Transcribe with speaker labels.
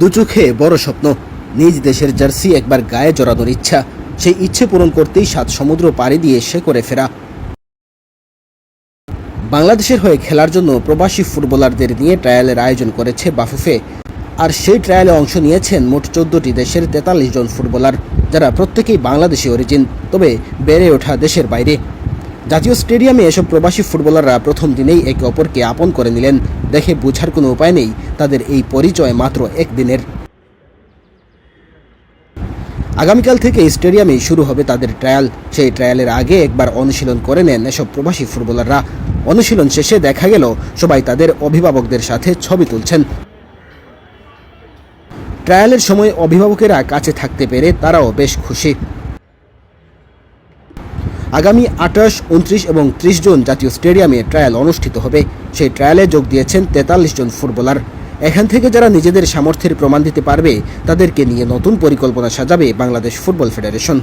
Speaker 1: দু চোখে বড় স্বপ্ন। নিজ দেশের জার্সি একবার গায়ে জড়ানোর ইচ্ছা। সেই ইচ্ছে পূরণ করতেই সাত সমুদ্র পাড়ি দিয়ে সে করে ফেরা। বাংলাদেশের হয়ে খেলার জন্য প্রবাসী ফুটবলারদের নিয়ে ট্রায়ালের আয়োজন করেছে বাফুফে। আর সেই ট্রায়ালে অংশ নিয়েছেন মোট চোদ্দটি দেশের তেতাল্লিশ জন ফুটবলার, যারা প্রত্যেকেই বাংলাদেশি অরিজিন। তবে বেড়ে ওঠা দেশের বাইরে। জাতীয় স্টেডিয়ামে এসব প্রবাসী ফুটবলাররা প্রথম দিনেই একে অপরকে আপন করে নিলেন। দেখে বোঝার কোনো উপায় নেই, তাদের এই পরিচয় মাত্র একদিনের। আগামীকাল থেকে স্টেডিয়ামেই শুরু হবে তাদের ট্রায়াল। সেই ট্রায়ালের আগে একবার অনুশীলন করে নেন এসব প্রবাসী ফুটবলাররা। অনুশীলন শেষে দেখা গেল, সবাই তাদের অভিভাবকদের সাথে ছবি তুলছেন। ট্রায়ালের সময় অভিভাবকেরা কাছে থাকতে পেরে তারাও বেশ খুশি। আগামী আঠাশ, উনত্রিশ এবং ত্রিশ জুন জাতীয় স্টেডিয়ামে ট্রায়াল অনুষ্ঠিত হবে। সেই ট্রায়ালে যোগ দিয়েছেন তেতাল্লিশ জন ফুটবলার। এখান থেকে যারা নিজেদের সামর্থ্যের প্রমাণ দিতে পারবে, তাদেরকে নিয়ে নতুন পরিকল্পনা সাজাবে বাংলাদেশ ফুটবল ফেডারেশন।